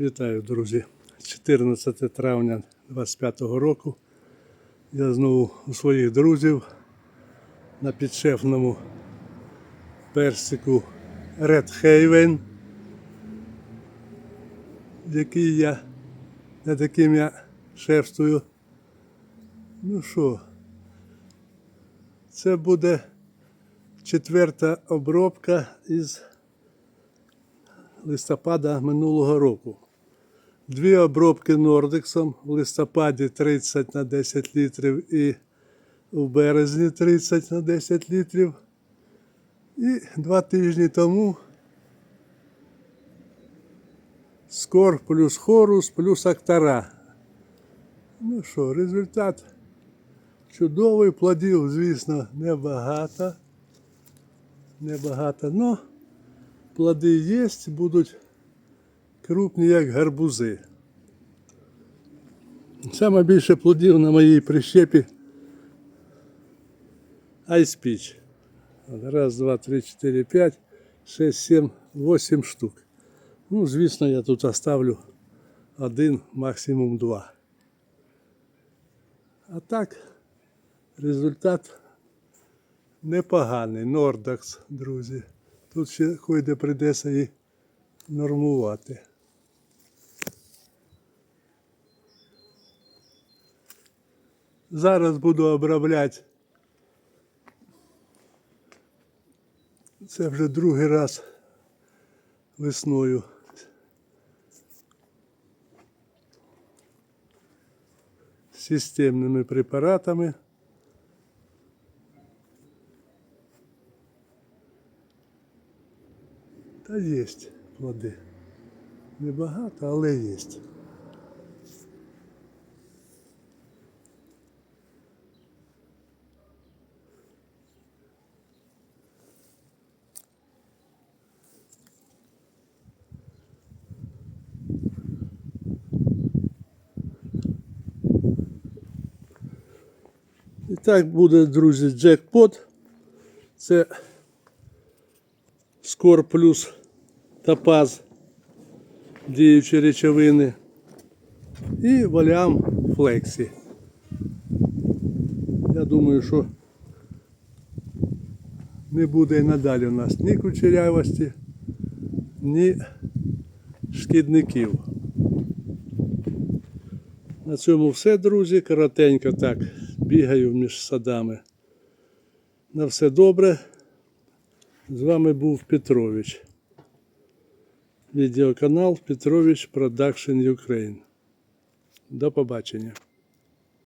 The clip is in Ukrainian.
Вітаю, друзі. 14 травня 25 року. Я знову у своїх друзів на підшефному персику Red Haven, який я, над яким я шефствую. Ну що, це буде четверта обробка із листопада минулого року. Дві обробки Нордексом в листопаді 30 на 10 літрів і в березні 30 на 10 літрів. І два тижні тому скор плюс хорус плюс актара. Ну що, результат чудовий, плодів, звісно, небагато. Небагато, но плоди є, будуть крупні, як гарбузи. Саме більше плодів на моїй прищепі Peach. Раз, два, три, чотири, п'ять, шесть, сім, вісім штук. Ну, звісно, я тут оставлю один, максимум два. А так, результат непоганий. Нордакс, друзі. Тут ще кое-де прийдеться і нормувати. Зараз буду обробляти. Це вже другий раз весною. Системними препаратами. Та є плоди. Небагато, але є. І так буде, друзі, джекпот. Це Скор плюс топаз діючі речовини і валям флексі. Я думаю, що не буде і надалі у нас ні кучерявості, ні шкідників. На цьому все, друзі. Коротенько так бігаю між садами. На все добре. З вами був Петрович. Відеоканал Петрович Продакшн Ukraine. До побачення.